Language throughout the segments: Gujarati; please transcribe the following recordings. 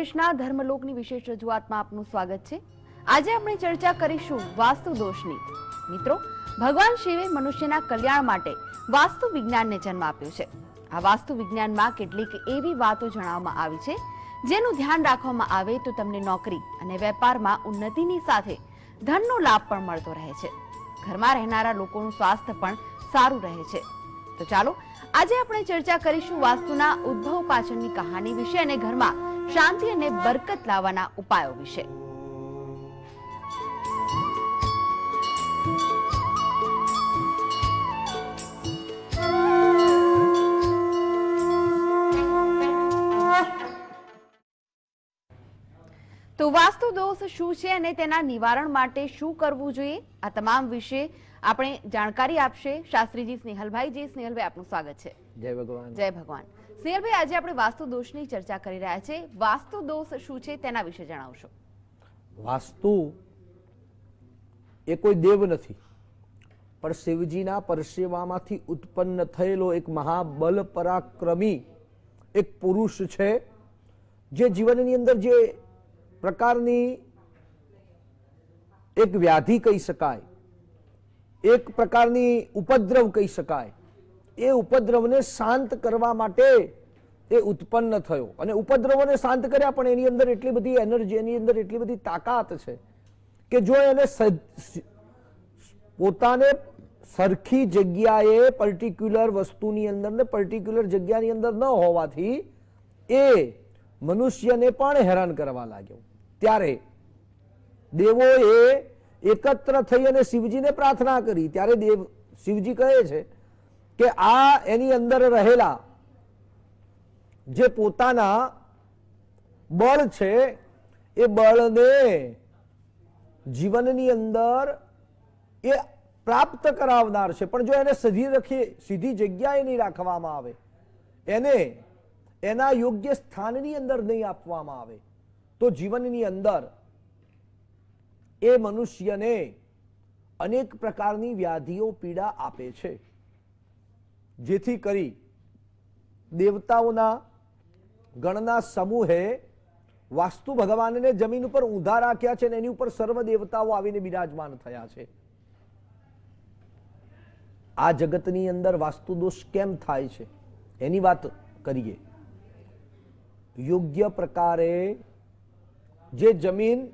નમસ્કાર હું છું કૃષ્ણા ધર્મલોકની વિશેષ રજૂઆતમાં આપનું સ્વાગત છે. આજે આપણે ચર્ચા કરીશું વાસ્તુ દોષની. મિત્રો, ભગવાન શિવે મનુષ્યના કલ્યાણ માટે વાસ્તુ વિજ્ઞાનને જન્મ આપ્યો છે. આ વાસ્તુ વિજ્ઞાનમાં કેટલીક એવી વાતો જણાવવામાં આવી છે, જેનું ધ્યાન રાખવામાં આવે તો તમને નોકરી અને વેપારમાં ઉન્નતિની સાથે ધનનો લાભ પણ મળતો રહે છે. ઘરમાં રહેનારા લોકોનું સ્વાસ્થ્ય પણ સારું રહે છે. તો ચાલો, આજે આપણે ચર્ચા કરીશું વાસ્તુના ઉદ્ભવ પાછળની કહાની વિશે અને ઘરમાં શાંતિ અને બરકત લાવવાના ઉપાયો વિશે. તો વાસ્તુ દોષ શું છે અને તેના નિવારણ માટે શું કરવું જોઈએ? આ તમામ વિશે આપણે જાણકારી આપશે શાસ્ત્રીજી સ્નેહલભાઈ. જી સ્નેહલભાઈ આપનું સ્વાગત છે. જય ભગવાન. જય ભગવાન. સ્નેહલભાઈ આજે આપણે વાસ્તુ દોષની ચર્ચા કરી રહ્યા છે. વાસ્તુ દોષ શું છે તેના વિશે જણાવશો. વાસ્તુ એ કોઈ દેવ નથી, પણ શિવજીના પરસેવામાંથી ઉત્પન્ન થયેલો એક મહાબલ પરાક્રમી એક પુરુષ છે, જે જીવનની અંદર જે પ્રકારની એક વ્યાધિ કહી શકાય, એક પ્રકારની ઉપદ્રવ કહી શકાય એ ઉપદ્રવને શાંત કરવા માટે એ ઉત્પન્ન થયો. અને ઉપદ્રવોને શાંત કર્યા પણ એની અંદર એટલી બધી એનર્જી એની અંદર એટલી બધી તાકાત છે કે જો એને પોતાને સરખી જગ્યાએ પર્ટિક્યુલર વસ્તુની અંદર ને પર્ટિક્યુલર જગ્યાની અંદર ન હોવાથી એ મનુષ્યને પણ હેરાન કરવા લાગ્યો. ત્યારે દેવોએ એકત્ર થઈ અને શિવજીને પ્રાર્થના કરી. ત્યારે દેવ, શિવજી કહે છે કે આ એની અંદર રહેલા જે પોતાના બળ છે, એ બળને જીવનની અંદર એ પ્રાપ્ત કરાવનાર છે. પણ જો એને સીધી રખી, સીધી જગ્યાએ નહીં રાખવામાં આવે, એને એના યોગ્ય સ્થાનની અંદર નહીં આપવામાં આવે, તો જીવનની અંદર એ મનુષ્યને અનેક પ્રકારની વ્યાધિઓ, પીડા આપે છે. જેથી કરી દેવતાઓના ગણના સમૂહે વાસ્તુ ભગવાનને જમીન ઉપર ઊંધા રાખ્યા છે અને એની ઉપર સર્વ દેવતાઓ આવીને બિરાજમાન થયા છે. આ જગતની અંદર વાસ્તુ દોષ કેમ થાય છે? એની વાત કરીએ. યોગ્ય પ્રકારે જે જમીન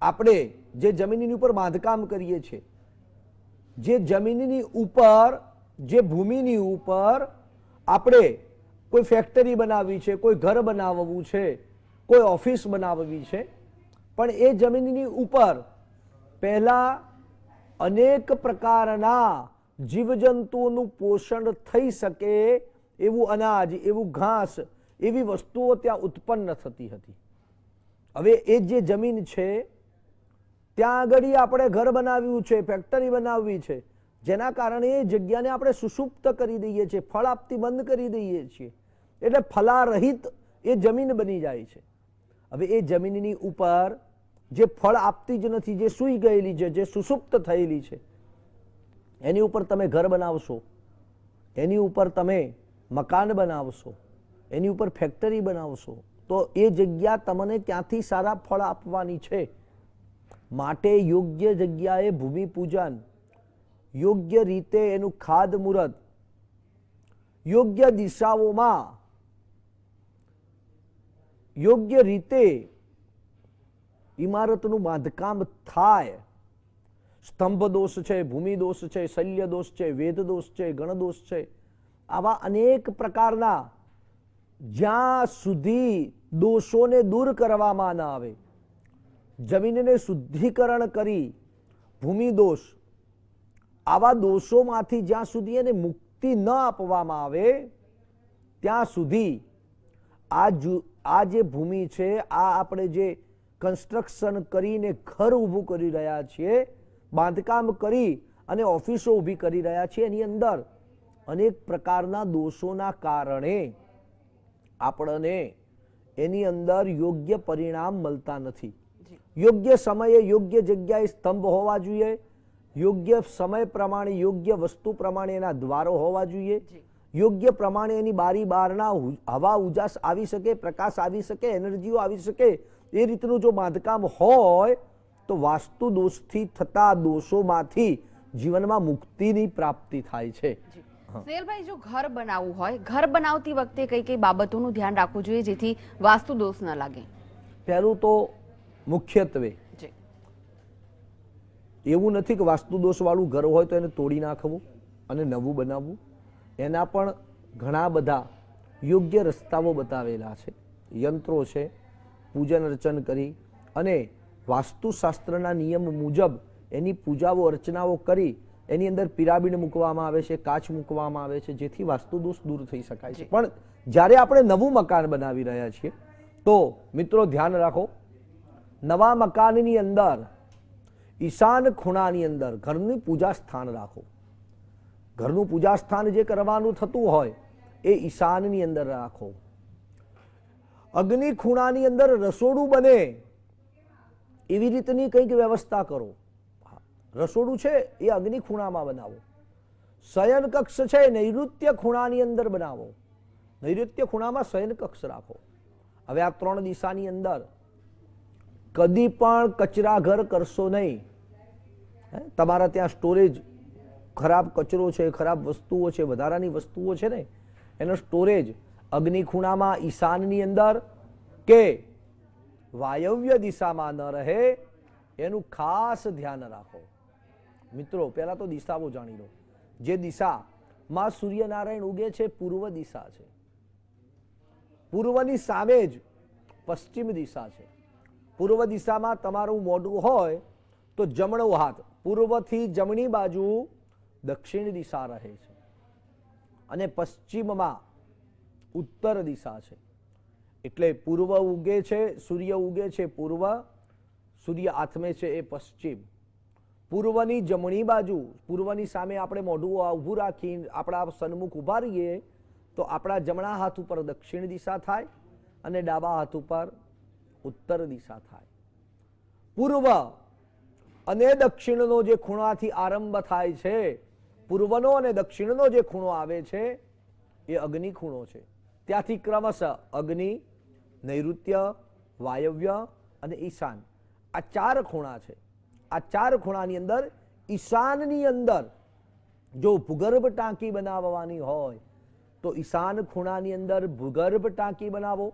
આપણે જે જમીનની ઉપર બાંધકામ કરીએ છીએ, જે જમીનની ઉપર જે ભૂમિની ઉપર આપણે કોઈ ફેક્ટરી બનાવવી છે, કોઈ ઘર બનાવવું છે, કોઈ ઓફિસ બનાવવી છે, પણ એ જમીનની ઉપર પહેલાં અનેક પ્રકારના જીવજંતુઓનું પોષણ થઈ શકે એવું અનાજ, એવું ઘાસ, એવી વસ્તુઓ ત્યાં ઉત્પન્ન થતી હતી. હવે એ જે જમીન છે, ત્યાં આગળ આપણે ઘર બનાવ્યું છે ફેક્ટરી બનાવવી છે જેના કારણે એ જગ્યાને આપણે સુષુપ્ત કરી દઈએ છીએ, ફળ આપતી બંધ કરી દઈએ છીએ. એટલે ફલારહિત એ જમીન બની જાય છે. હવે એ જમીનની ઉપર જે ફળ આપતી જ નથી, જે સૂઈ ગયેલી છે, જે સુષુપ્ત થયેલી છે, એની ઉપર તમે ઘર બનાવશો, એની ઉપર તમે મકાન બનાવશો, એની ઉપર ફેક્ટરી બનાવશો, તો એ જગ્યા તમને ક્યાંથી સારા ફળ આપવાની છે? માટે યોગ્ય જગ્યાએ ભૂમિ પૂજન યોગ્ય રીતે એનું ખાદ મુહૂર્ત યોગ્ય દિશાઓમાં, યોગ્ય રીતે ઇમારતનું બાંધકામ થાય. સ્તંભ દોષ છે, ભૂમિ દોષ છે, શલ્ય દોષ છે, વેદ દોષ છે ગણદોષ છે. આવા અનેક પ્રકારના જ્યાં સુધી દોષોને દૂર કરવામાં ન આવે, જમીનને શુદ્ધિકરણ કરી, ભૂમિ દોષ આવા દોષોમાંથી જ્યાં સુધી એને મુક્તિ ન આપવામાં આવે ત્યાં સુધી આ જુ- આ જે ભૂમિ છે આ આપણે જે કન્સ્ટ્રક્શન કરીને ઘર ઊભું કરી રહ્યા છીએ બાંધકામ કરી અને ઓફિસો ઊભી કરી રહ્યા છીએ એની અંદર અનેક પ્રકારના દોષોના કારણે આપણને એની અંદર યોગ્ય પરિણામ મળતા નથી. યોગ્ય સમયે યોગ્ય જગ્યાએ સ્તંભ હોવા જોઈએ યોગ્ય સમય પ્રમાણે યોગ્ય વસ્તુ પ્રમાણે એના દ્વારો હોવા જોઈએ. યોગ્ય પ્રમાણે એની બારી બારના હવા ઉજાસ આવી શકે પ્રકાશ આવી શકે એનર્જીઓ આવી શકે એ રીતનું જો બાંધકામ હોય તો વાસ્તુ દોષથી થતા દોષોમાંથી જીવનમાં મુક્તિની પ્રાપ્તિ થાય છે. સ્નેહલભાઈ જો ઘર બનાવવું હોય ઘર બનાવતી વખતે કઈ કઈ બાબતોનું ધ્યાન રાખવું જોઈએ જેથી વાસ્તુ દોષ ન લાગે? પહેલું તો મુખ્યત્વે એવું નથી કે વાસ્તુ દોષવાળું ઘર હોય તો એને તોડી નાખવું અને નવું બનાવવું. એના પણ ઘણા બધા યોગ્ય રસ્તાઓ બતાવેલા છે. યંત્રો છે પૂજન અર્ચન કરી અને વાસ્તુશાસ્ત્રના નિયમ મુજબ એની પૂજાઓ અર્ચનાઓ કરી એની અંદર પિરામિડ મૂકવામાં આવે છે કાચ મૂકવામાં આવે છે જેથી વાસ્તુ દોષ દૂર થઈ શકાય છે. પણ જ્યારે આપણે નવું મકાન બનાવી રહ્યા છીએ તો મિત્રો ધ્યાન રાખો નવા મકાનની અંદર ઈશાન ખૂણાની અંદર ઘરની પૂજા સ્થાન રાખો. ઘરનું પૂજા સ્થાન જે કરવાનું થતું હોય એ ઈશાનની અંદર રાખો. અગ્નિ ખૂણાની અંદર રસોડું બને એવી રીતની કંઈક વ્યવસ્થા કરો. રસોડું છે એ અગ્નિ ખૂણામાં બનાવો. શયન કક્ષ છે નૈઋત્ય ખૂણાની અંદર બનાવો. નૈઋત્ય ખૂણામાં શયન કક્ષ રાખો. હવે આ ત્રણ દિશાની અંદર કદી પણ કચરા ઘર કરશો નહીં? તમારા ત્યાં સ્ટોરેજ ખરાબ કચરો છે, ખરાબ વસ્તુઓ છે, વધારાની વસ્તુઓ છે ને, એનો સ્ટોરેજ અગ્નિ ખૂણામાં ઈશાનની અંદર કે વાયવ્ય દિશામાં ન રહે, એનું ખાસ ધ્યાન રાખો. મિત્રો, પહેલાં તો દિશાઓ જાણી લો. જે દિશામાં સૂર્યનારાયણ ઉગે છે, પૂર્વ દિશા છે. પૂર્વની સામે જ પશ્ચિમ દિશા છે. પૂર્વ દિશામાં તમારું મોઢું હોય તો જમણો હાથ પૂર્વથી જમણી બાજુ દક્ષિણ દિશા રહે છે અને પશ્ચિમમાં ઉત્તર દિશા છે. એટલે પૂર્વ ઉગે છે, સૂર્ય ઉગે છે, પૂર્વ સૂર્ય આથમે છે એ પશ્ચિમ. પૂર્વની જમણી બાજુ, પૂર્વની સામે આપણે મોઢું ઊભું રાખી આપણા સન્મુખ ઊભા રહીએ, તો આપણા જમણા હાથ ઉપર દક્ષિણ દિશા થાય અને ડાબા હાથ ઉપર ઉત્તર દિશા થાય. પૂર્વ અને દક્ષિણનો જે ખૂણાથી આરંભ થાય છે, પૂર્વનો અને દક્ષિણનો જે ખૂણો આવે છે, એ અગ્નિ ખૂણો છે. ત્યાંથી ક્રમશઃ અગ્નિ, નૈઋત્ય, વાયવ્ય અને ઈશાન. આ ચાર ખૂણા છે. આ ચાર ખૂણાની અંદર, ઈશાનની અંદર જો ભૂગર્ભ ટાંકી બનાવવાની હોય, તો ઈશાન ખૂણાની અંદર ભૂગર્ભ ટાંકી બનાવો.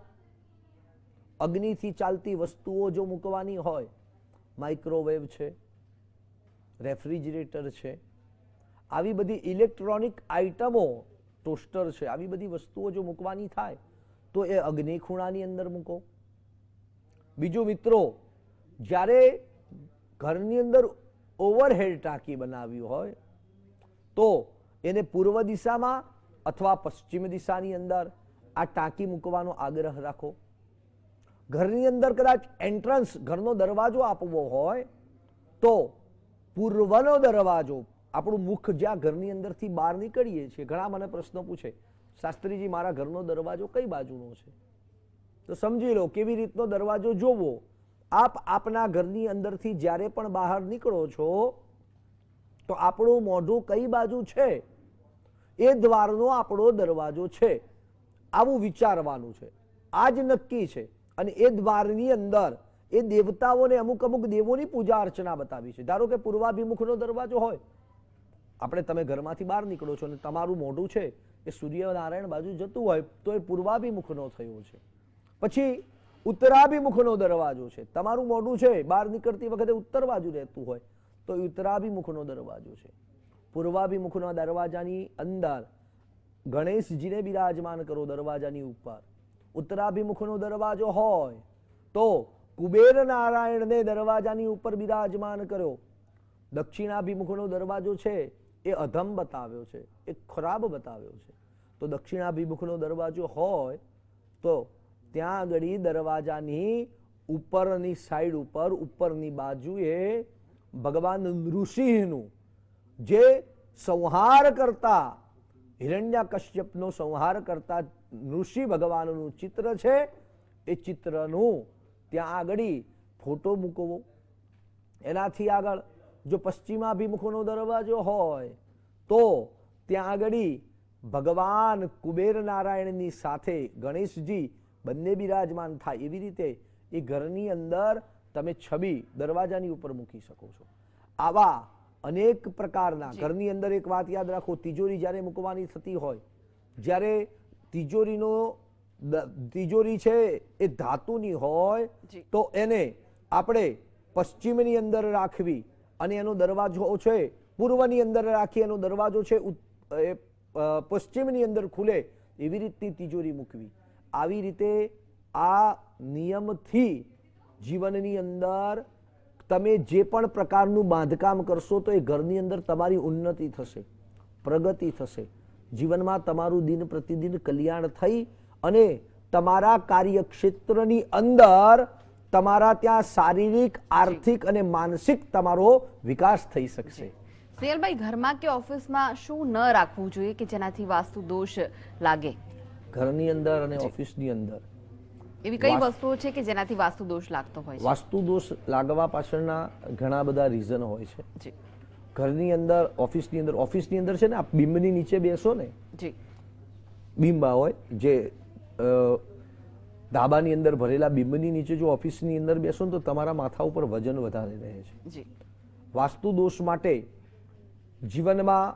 અગ્નિથી ચાલતી વસ્તુઓ જો મૂકવાની હોય માઇક્રોવેવ છે, રેફ્રિજરેટર છે, આવી બધી ઇલેક્ટ્રોનિક આઇટમો, ટોસ્ટર છે, આવી બધી વસ્તુઓ જો મૂકવાની થાય, તો એ અગ્નિ ખૂણાની અંદર મૂકો. બીજું મિત્રો, જ્યારે ઘરની અંદર ઓવરહેડ ટાંકી બનાવી હોય, તો એને પૂર્વ દિશામાં અથવા પશ્ચિમ દિશાની અંદર આ ટાંકી મૂકવાનો આગ્રહ રાખો. ઘરની અંદર કદાચ એન્ટ્રન્સ ઘરનો દરવાજો આપવો હોય, તો પૂર્વનો દરવાજો, આપણું મુખ જ્યાં ઘરની અંદરથી બહાર નીકળીએ છીએ. ઘણા મને પ્રશ્નો પૂછે, શાસ્ત્રીજી, મારા ઘરનો દરવાજો કઈ બાજુનો છે? તો સમજી લો, કેવી રીતનો દરવાજો જોવો? આપ આપના ઘરની અંદરથી જ્યારે પણ બહાર નીકળો છો, તો આપણું મોઢું કઈ બાજુ છે? એ દ્વારનો આપણો દરવાજો છે. આવું વિચારવાનું છે. આ જ નક્કી છે. અને એ દ્વારની અંદર એ દેવતાઓને અમુક અમુક દેવોની પૂજા અર્ચના બતાવી છે. ધારો કે પૂર્વાભિમુખનો દરવાજો હોય. આપણે તમે ઘરમાંથી બહાર નીકળો છો અને તમારું મોઢું છે એ સૂર્યનારાયણ બાજુ જતું હોય, તો એ પૂર્વાભિમુખનો થયો છે. પછી ઉત્તરાભિમુખનો દરવાજો છે. તમારું મોઢું છે, બહાર નીકળતી વખતે ઉત્તર બાજુ રહેતું હોય, તો એ ઉત્તરાભિમુખનો દરવાજો છે. પૂર્વાભિમુખના દરવાજાની અંદર ગણેશજીને બિરાજમાન કરો દરવાજાની ઉપર. ઉત્તરાભિમુખનો દરવાજો હોય તો કુબેર નારાયણને દરવાજાની ઉપર બિરાજમાન કર્યો. દક્ષિણાભિમુખનો દરવાજો છે એ અધમ બતાવ્યો છે, એ ખરાબ બતાવ્યો છે. તો દક્ષિણાભિમુખનો દરવાજો હોય તો ત્યાં આગળ દરવાજાની ઉપરની સાઈડ ઉપર, ઉપરની બાજુએ ભગવાન નૃસિંહનું જે સંહાર કરતા, હિરણ્યકશ્યપનો સંહાર કરતા નૃષિ ભગવાનનું ચિત્ર છે એ ચિત્રનું ત્યાં આગળ ફોટો મૂકવો. એનાથી આગળ જો પશ્ચિમાભિમુખનો દરવાજો હોય તો ત્યાં આગળ ભગવાન કુબેર નારાયણની સાથે ગણેશજી બંને બિરાજમાન થાય. એવી રીતે એ ઘરની અંદર તમે છબી દરવાજાની ઉપર મૂકી શકો છો. આવા અનેક પ્રકારના ઘરની અંદર એક વાત યાદ રાખો તિજોરી જ્યારે મૂકવાની થતી હોય જ્યારે તિજોરીનો તિજોરી છે એ ધાતુની હોય તો એને આપણે પશ્ચિમની અંદર રાખવી અને એનો દરવાજો છે પૂર્વની અંદર રાખી એનો દરવાજો છે એ, પશ્ચિમની અંદર ખુલે એવી રીતની તિજોરી મૂકવી. આવી રીતે આ નિયમથી જીવનની અંદર તમે જે પણ પ્રકારનું બાંધકામ કરશો તો એ ઘરની અંદર તમારી ઉન્નતિ થશે પ્રગતિ થશે. જીવનમાં તમારું દિન પ્રતિદિન કલ્યાણ થઈ અને તમારા કાર્યક્ષેત્રની અંદર તમારા ત્યાં શારીરિક આર્થિક અને માનસિક તમારો વિકાસ થઈ શકશે. સિયલભાઈ ઘરમાં કે ઓફિસમાં શું ન રાખવું જોઈએ કે જેનાથી વાસ્તુ દોષ લાગે? ઘરની અંદર અને ઓફિસની અંદર. એવી કઈ વસ્તુઓ છે કે જેનાથી વાસ્તુ દોષ લાગતો હોય વાસ્તુ દોષ લાગવા પાછળના ઘણા બધા રીઝન હોય છે. જી. ઘરની અંદર ઓફિસની અંદર ઓફિસની અંદર છે ને આ બિંબની નીચે બેસો ને જી. બિંબા હોય જે ધાબાની અંદર ભરેલા બિંબની નીચે જો ઓફિસની અંદર બેસો ને તો તમારા માથા ઉપર વજન વધારે રહે છે. વાસ્તુ દોષ માટે જીવનમાં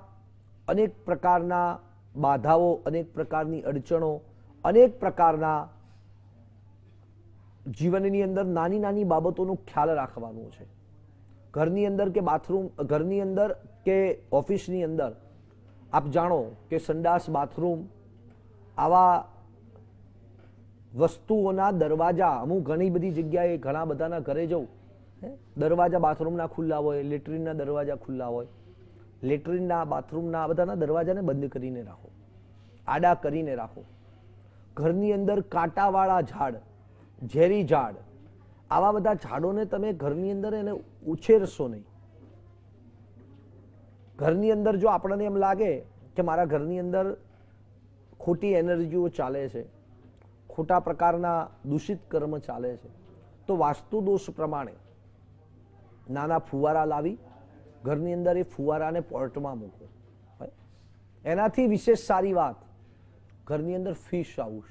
અનેક પ્રકારના બાધાઓ અનેક પ્રકારની અડચણો અનેક પ્રકારના જીવનની અંદર નાની નાની બાબતોનો ખ્યાલ રાખવાનો છે. ઘરની અંદર કે બાથરૂમ ઘરની અંદર કે ઓફિસની અંદર આપ જાણો કે સંડાસ બાથરૂમ આવા વસ્તુઓના દરવાજા અમુક ઘણી બધી જગ્યાએ ઘણા બધાના ઘરે જવું હે, દરવાજા બાથરૂમના ખુલ્લા હોય લેટ્રિનના દરવાજા ખુલ્લા હોય લેટ્રિનના બાથરૂમના બધાના દરવાજાને બંધ કરીને રાખો આડા કરીને રાખો. ઘરની અંદર કાંટાવાળા ઝાડ ઝેરી ઝાડ આવા બધા ઝાડોને તમે ઘરની અંદર એને ઉછેરશો નહીં. ઘરની અંદર જો આપણને એમ લાગે કે મારા ઘરની અંદર ખોટી એનર્જીઓ ચાલે છે, ખોટા પ્રકારના દૂષિત કર્મ ચાલે છે, તો વાસ્તુ દોષ પ્રમાણે નાના ફુવારા લાવી, ઘરની અંદર એ ફુવારાને પોર્ટમાં મૂકો. એનાથી વિશેષ સારી વાત, ઘરની અંદર ફિશ હાઉસ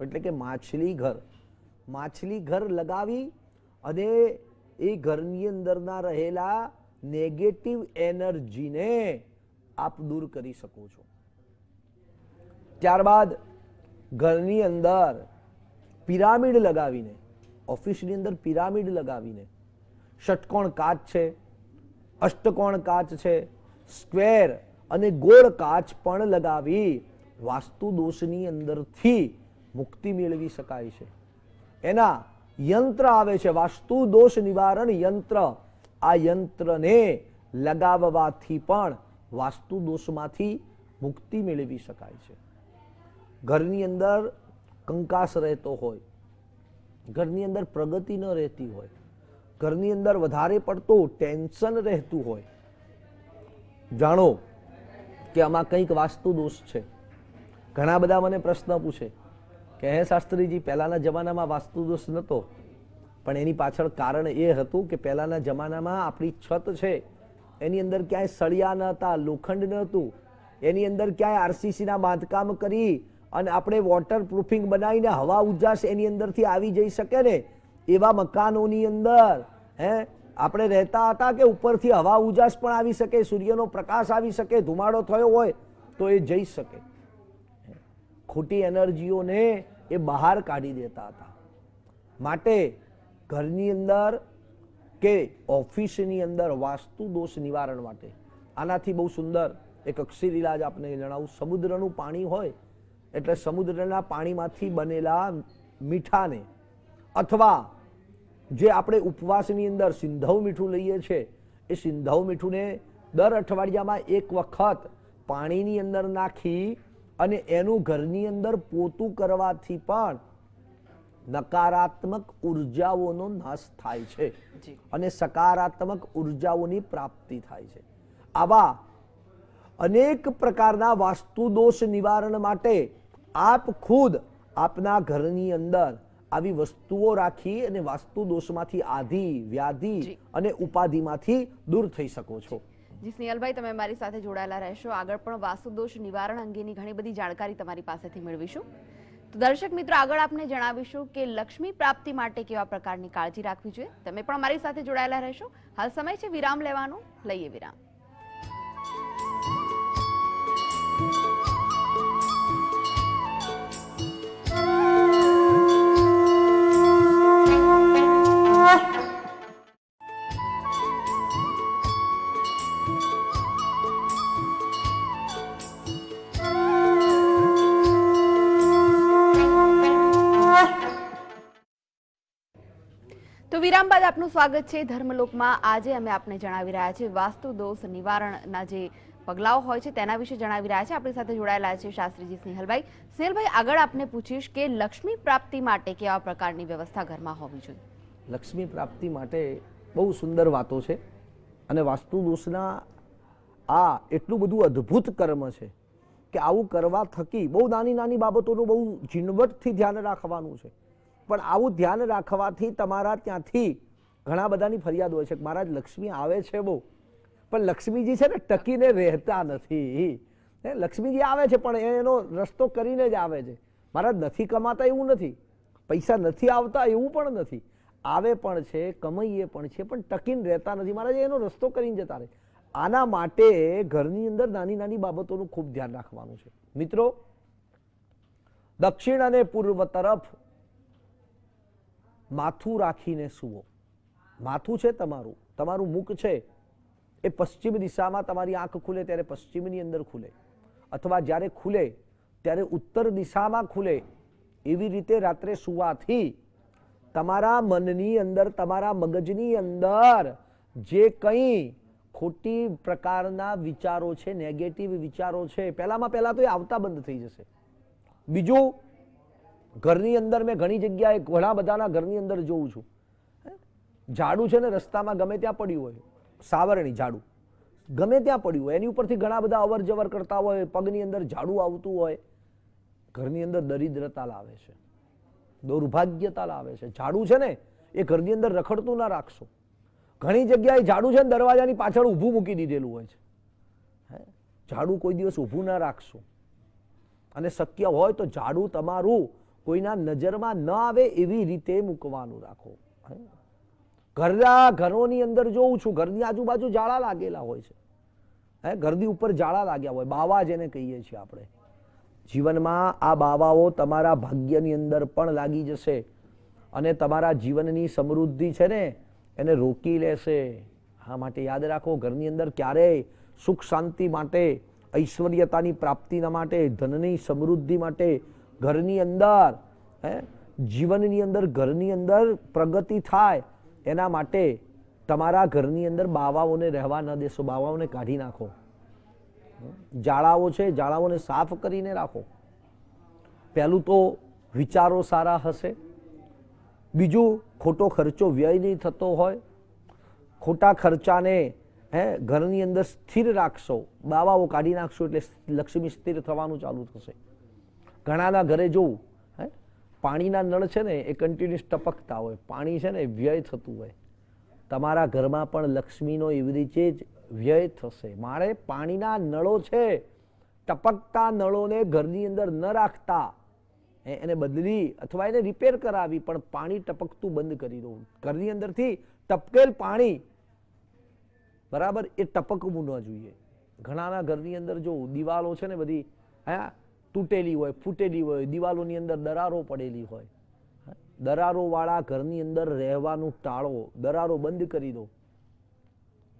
એટલે કે માછલી ઘર. માછલી ઘર લગાવી અને એ ઘરની અંદરના રહેલા નેગેટિવ એનર્જીને આપ દૂર કરી શકો છો. ત્યારબાદ ઘરની અંદર પિરામિડ લગાવીને, ઓફિસની અંદર પિરામિડ લગાવીને, ષટકોણ કાચ છે, અષ્ટકોણ કાચ છે, સ્ક્વેર અને ગોળ કાચ પણ લગાવી વાસ્તુ દોષની અંદરથી મુક્તિ મેળવી શકાય છે. એના યંત્ર આવે છે, વાસ્તુ દોષ નિવારણ યંત્ર. આ યંત્રને લગાવવાથી પણ વાસ્તુ દોષમાંથી મુક્તિ મેળવી શકાય છે. ઘરની અંદર કંકાસ રહેતો હોય, ઘરની અંદર પ્રગતિ ન રહેતી હોય, ઘરની અંદર વધારે પડતું ટેન્શન રહેતું હોય, જાણો કે આમાં કંઈક વાસ્તુ દોષ છે. ઘણા બધા મને પ્રશ્ન પૂછે કે હે શાસ્ત્રીજી, પહેલાંના જમાનામાં વાસ્તુ દોષ નહોતો પણ એની પાછળ કારણ એ હતું કે પહેલાંના જમાનામાં આપણી છત છે, એની અંદર ક્યાંય સળિયા ન હતા, લોખંડ ન હતું, એની અંદર ક્યાંય આરસીસીના બાંધકામ કરી અને આપણે વોટર પ્રૂફિંગ બનાવીને હવા ઉજાસ એની અંદરથી આવી જઈ શકે ને, એવા મકાનોની અંદર, હે, આપણે રહેતા હતા કે ઉપરથી હવા ઉજાસ પણ આવી શકે, સૂર્યનો પ્રકાશ આવી શકે, ધુમાડો થયો હોય તો એ જઈ શકે. ખોટી એનર્જીઓને એ બહાર કાઢી દેતા હતા. માટે ઘરની અંદર કે ઓફિસની અંદર વાસ્તુ દોષ નિવારણ માટે. આનાથી બહુ સુંદર એક અક્ષર ઇલાજ આપને જણાવું. સમુદ્રનું પાણી હોય એટલે સમુદ્રના પાણીમાંથી બનેલા મીઠાને અથવા જે આપણે ઉપવાસની અંદર સિંધવ મીઠું લઈએ છીએ એ સિંધવ મીઠુંને દર અઠવાડિયામાં એક વખત પાણીની અંદર નાખી અને એનું ઘરની અંદર પોતું કરવાથી પણ નકારાત્મક ઉર્જાઓનો નાશ થાય છે. અને સકારાત્મક ઉર્જાઓની પ્રાપ્તિ થાય છે. આવા અનેક પ્રકારના વાસ્તુ દોષ નિવારણ માટે આપ ખુદ આપના ઘરની અંદર આવી વસ્તુઓ રાખી અને વાસ્તુ દોષમાંથી આધિ વ્યાધિ અને ઉપાધિમાંથી દૂર થઈ શકો છો. જી, સ્નેહલભાઈ, તમે મારી સાથે જોડાયેલા રહેશો. આગળ પણ વાસ્તુદોષ નિવારણ અંગેની ઘણી બધી જાણકારી તમારી પાસેથી મેળવીશું. તો દર્શક મિત્રો, આગળ આપને જણાવીશું કે લક્ષ્મી પ્રાપ્તિ માટે કેવા પ્રકારની કાળજી રાખવી જોઈએ. તમે પણ મારી સાથે જોડાયેલા રહેશો. હાલ સમય છે વિરામ લેવાનો. લઈએ વિરામ. સ્વાગત છે ધર્મલોકમાં. આજે અમે આપને જણાવી રહ્યા છીએ વાસ્તુ દોષ નિવારણના જે પગલાઓ હોય છે તેના વિશે જણાવી રહ્યા છે આપણી સાથે જોડાયેલા છે શાસ્ત્રીજી સ્નેહલભાઈ. સ્નેહલભાઈ, આગળ આપને પૂછીશ કે લક્ષ્મી પ્રાપ્તિ માટે કેવા પ્રકારની વ્યવસ્થા ઘરમાં હોવી જોઈએ? લક્ષ્મી પ્રાપ્તિ માટે બહુ સુંદર વાતો છે અને વાસ્તુ દોષના આ એટલું બધું અદ્ભુત કર્મ છે કે આવું કરવા થકી બહુ નાની નાની બાબતોનું બહુ ઝીણવટથી ધ્યાન રાખવાનું છે. પણ આવું ધ્યાન રાખવાથી તમારા ત્યાંથી ઘણા બધાની ફરિયાદ હોય છે કે મહારાજ લક્ષ્મી આવે છે બહુ. પણ લક્ષ્મીજી છે ને ટકીને રહેતા નથી. હે, લક્ષ્મીજી આવે છે પણ એનો રસ્તો કરીને જ આવે છે. મહારાજ નથી કમાતા એવું નથી. પૈસા નથી આવતા એવું પણ નથી. આવે પણ છે કમાઈએ પણ છે પણ ટકીને રહેતા નથી. મહારાજ એનો રસ્તો કરીને જતા રહે. આના માટે ઘરની અંદર નાની નાની બાબતોનું ખૂબ ધ્યાન રાખવાનું છે. મિત્રો દક્ષિણ અને પૂર્વ તરફ માથું રાખીને સૂવો. માથું છે તમારું તમારું મુખ છે, એ પશ્ચિમ દિશામાં તમારી આંખ ખુલે ત્યારે પશ્ચિમની અંદર ખુલે. અથવા જ્યારે ખુલે, ત્યારે ઉત્તર દિશામાં ખુલે. એવી રીતે રાત્રે સુવાથી તમારા મનની અંદર, તમારા મગજની અંદર જે કંઈ ખોટી પ્રકારના વિચારો છે નેગેટિવ વિચારો છે, પહેલામાં પહેલાં તો એ આવતા બંધ થઈ જશે. બીજું, ઘરની અંદર મેં ઘણી જગ્યાએ, ઘણા બધાના ઘરની અંદર જોઉં છું? ઝાડુ છે ને રસ્તામાં ગમે ત્યાં પડ્યું હોય, સાવરણી ઝાડુ, ગમે ત્યાં પડ્યું હોય, એની ઉપરથી ઘણા બધા અવર જવર કરતા હોય, પગની અંદર ઝાડુ આવતું હોય, ઘરની અંદર દરિદ્રતા લાવે છે, દુર્ભાગ્યતા લાવે છે. ઝાડુ છે ને, એ ઘરની અંદર રખડતું ના રાખશો. ઘણી જગ્યાએ ઝાડુ છે ને દરવાજાની પાછળ ઊભું મૂકી દીધેલું હોય છે. હે? ઝાડુ કોઈ દિવસ ઊભું ના રાખશો. અને શક્ય હોય તો ઝાડુ તમારું કોઈના નજરમાં ન આવે એવી રીતે મૂકવાનું રાખો. હે? ઘરના ઘરોની અંદર જોઉં છું. ઘરની આજુબાજુ જાળા લાગેલા હોય છે. હે, ઘરની ઉપર જાળા લાગ્યા હોય. બાવા જેને કહીએ છીએ આપણે. જીવનમાં આ બાવાઓ તમારા ભાગ્યની અંદર પણ લાગી જશે અને તમારા જીવનની સમૃદ્ધિ છે ને, એને રોકી લેશે. હા માટે યાદ રાખો, ઘરની અંદર ક્યારેય સુખ શાંતિ માટે, ઐશ્વર્યતાની પ્રાપ્તિના માટે, ધનની સમૃદ્ધિ માટે ઘરની અંદર, હે, જીવનની અંદર ઘરની અંદર પ્રગતિ થાય એના માટે તમારા ઘરની અંદર બાવાઓને રહેવા ન દેશો, બાવાઓને કાઢી નાખો. જાળાઓ છે, જાળાઓને સાફ કરીને રાખો. પહેલું તો વિચારો સારા હશે. બીજું, ખોટો ખર્ચો વ્યય નહીં થતો હોય. ખોટા ખર્ચાને, હે, ઘરની અંદર સ્થિર રાખશો. બાવાઓ કાઢી નાખશો એટલે લક્ષ્મી સ્થિર થવાનું ચાલુ થશે. ઘણાના ઘરે હે પાણીના નળ છે ને, એ કન્ટિન્યુઅસ ટપકતા હોય. પાણી છે ને, વ્યય થતું હોય. તમારા ઘરમાં પણ લક્ષ્મીનો એવી રીતે જ વ્યય થશે. મારે પાણીના નળો છે. ટપકતા નળોને ઘરની અંદર ન રાખતા. એને બદલી અથવા એને રિપેર કરાવી, પણ પાણી ટપકતું બંધ કરી દઉં. ઘરની અંદરથી ટપકેલ પાણી, બરાબર, એ ટપકવું ન જોઈએ. ઘણાના ઘરની અંદર જો દિવાલો છે ને બધી, હા તૂટેલી હોય, ફૂટેલી હોય, દિવાલોની અંદર દરારો પડેલી હોય. દરારોવાળા ઘરની અંદર રહેવાનું ટાળો, દરારો બંધ કરી દો.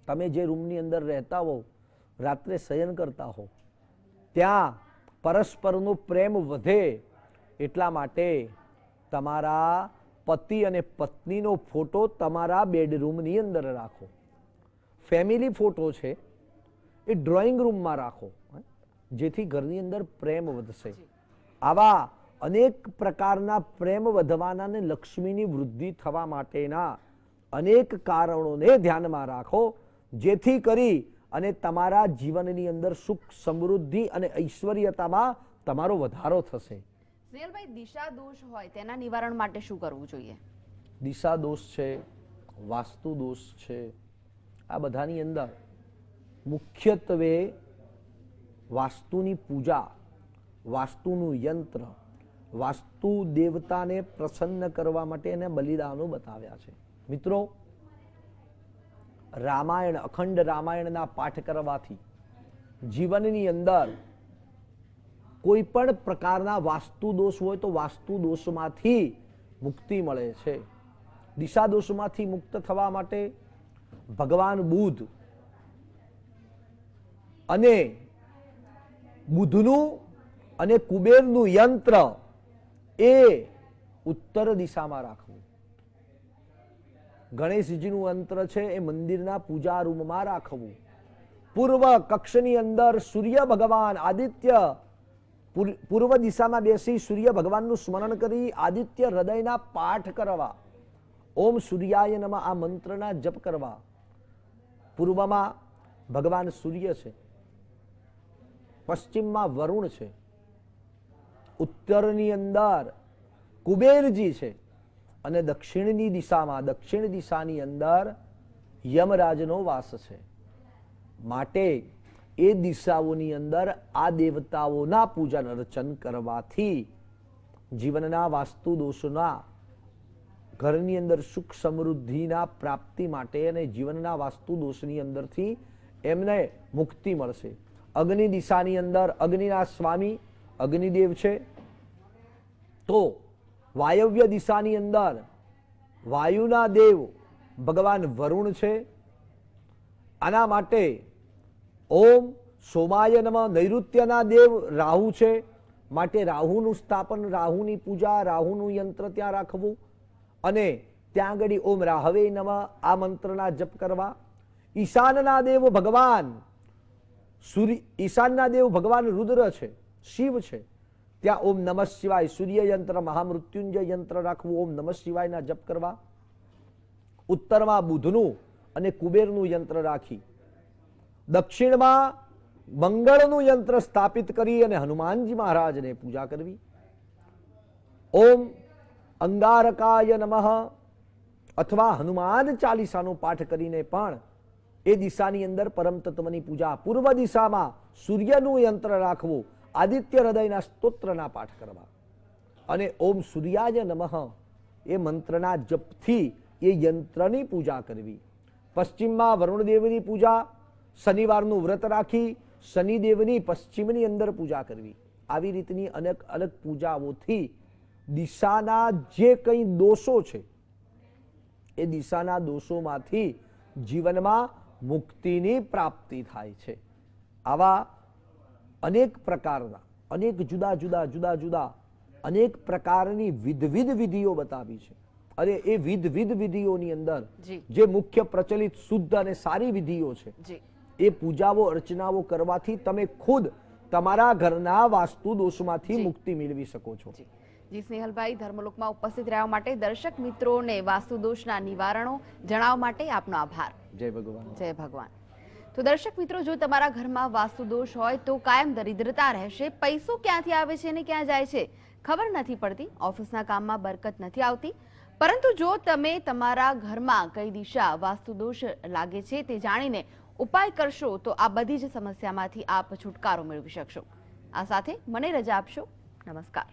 તમે જે રૂમની અંદર રહેતા હો રાત્રે શયન કરતા હો ત્યાં પરસ્પરનો પ્રેમ વધે એટલા માટે તમારા પતિ અને પત્નીનો ફોટો તમારા બેડરૂમની અંદર રાખો. ફેમિલી ફોટો છે, એ ડ્રોઈંગ રૂમમાં રાખો? જેથી ઘરની અંદર પ્રેમ વધશે. આવા અનેક પ્રકારના પ્રેમ વધવાના ને લક્ષ્મીની વૃદ્ધિ થવા માટેના અનેક કારણોને ધ્યાનમાં રાખો જેથી કરી અને તમારા જીવનની અંદર સુખ સમૃદ્ધિ અને ઐશ્વર્યતામાં તમારો વધારો થશે. સ્નેહલભાઈ દિશા દોષ હોય તેના નિવારણ માટે શું કરવું જોઈએ? દિશા દોષ છે વાસ્તુ દોષ છે આ બધાની અંદર મુખ્યત્વે વાસ્તુની પૂજા, વાસ્તુનું યંત્ર, વાસ્તુ દેવતાને પ્રસન્ન કરવા માટે એને બલિદાનો બતાવ્યા છે. મિત્રો, રામાયણ, અખંડ રામાયણના પાઠ કરવાથી જીવનની અંદર કોઈ પણ પ્રકારના વાસ્તુ દોષ હોય તો વાસ્તુ દોષમાંથી મુક્તિ મળે છે. દિશા દોષમાંથી મુક્ત થવા માટે ભગવાન બુદ્ધ અને બુધનું અને કુબેરનું યંત્ર એ ઉત્તર દિશામાં રાખવું. ગણેશજીનું યંત્ર છે એ મંદિરના પૂજા રૂમમાં રાખવું. પૂર્વ કક્ષની અંદર સૂર્ય ભગવાન આદિત્ય પૂર્વ દિશામાં બેસી સૂર્ય ભગવાનનું સ્મરણ કરી આદિત્ય હૃદયના પાઠ કરવા. ઓમ સૂર્યાય નમઃ આ મંત્રના જપ કરવા. પૂર્વમાં ભગવાન સૂર્ય છે. પશ્ચિમમાં વરુણ છે. ઉત્તરની અંદર કુબેરજી છે અને દક્ષિણની દિશામાં, દક્ષિણ દિશાની અંદર યમરાજનો વાસ છે. માટે એ દિશાઓની અંદર આ દેવતાઓના પૂજન અર્ચન કરવાથી જીવનના વાસ્તુ દોષના, ઘરની અંદર સુખ સમૃદ્ધિના પ્રાપ્તિ માટે અને જીવનના વાસ્તુ દોષની અંદરથી એમને મુક્તિ મળશે. અગ્નિ દિશાની અંદર અગ્નિના સ્વામી અગ્નિદેવ છે. તો વાયવ્ય દિશાની અંદર વાયુના દેવ ભગવાન વરુણ છે. આના માટે ઓમ સોમાય નૈઋત્યના દેવ રાહુ છે. માટે રાહુનું સ્થાપન, રાહુની પૂજા, રાહુનું યંત્ર ત્યાં રાખવું અને ત્યાં આગળ ઓમ રાહવે નમ આ મંત્રના જપ કરવા. ઈશાનના દેવ ભગવાન સૂર્ય, ઈશાનના દેવ ભગવાન રુદ્ર છે, શિવ છે. ત્યાં ઓમ નમઃ શિવાય સૂર્ય યંત્ર, મહામૃત્યુંજય યંત્ર રાખવું, ઓમ નમઃ શિવાયના જપ કરવા. ઉત્તરમાં બુધનું અને કુબેરનું યંત્ર રાખી. દક્ષિણમાં મંગળનું યંત્ર સ્થાપિત કરી અને હનુમાનજી મહારાજને પૂજા કરવી. ઓમ અંગારકાય નમઃ અથવા હનુમાન ચાલીસાનો પાઠ કરીને પણ એ દિશાની અંદર પરમ તત્વની પૂજા. પૂર્વ દિશામાં સૂર્યનું યંત્ર રાખવું, આદિત્ય હૃદયના સ્તોત્રના પાઠ કરવા. અને ઓમ સૂર્યાય નમઃ એ મંત્રના જપથી એ યંત્રની પૂજા કરવી. પશ્ચિમમાં વરુણદેવની પૂજા, શનિવારનું વ્રત રાખી, શનિદેવની પશ્ચિમની અંદર પૂજા કરવી. આવી રીતની અનેક અલગ પૂજાઓથી દિશાના જે કંઈ દોષો છે, એ દિશાના દોષોમાંથી જીવનમાં મુક્તિની પ્રાપ્તિ થાય છે. આવા અનેક પ્રકારના અનેક જુદા જુદા જુદા જુદા અનેક પ્રકારની વિધવિધ વિધિઓ બતાવી છે. અને એ વિધવિધ વિધિઓની અંદર જે. મુખ્ય પ્રચલિત શુદ્ધ અને સારી વિધિઓ છે એ પૂજાઓ અર્ચનાઓ કરવાથી તમે ખુદ તમારા ઘરના વાસ્તુ દોષમાંથી મુક્તિ મેળવી શકો છો. જી. સ્નેહલભાઈ ધર્મલોકમાં ઉપસ્થિત રહેવા માટે દર્શક મિત્રોને વાસ્તુદોષના નિવારણો જણાવવા માટે આપનો આભાર. જય ભગવાન. જય ભગવાન. તો દર્શક મિત્રો જો તમારા ઘરમાં વાસ્તુદોષ હોય તો કાયમ દરિદ્રતા રહેશે. પૈસો ક્યાંથી આવે છે અને ક્યાં જાય છે ખબર નથી પડતી. ઓફિસના કામમાં બરકત નથી આવતી. પરંતુ જો તમે તમારા ઘરમાં કઈ દિશા વાસ્તુદોષ લાગે છે તે જાણીને ઉપાય કરશો તો આ બધી જ સમસ્યામાંથી આપ છુટકારો મેળવી શકશો. આ સાથે મને રજા આપશો. નમસ્કાર.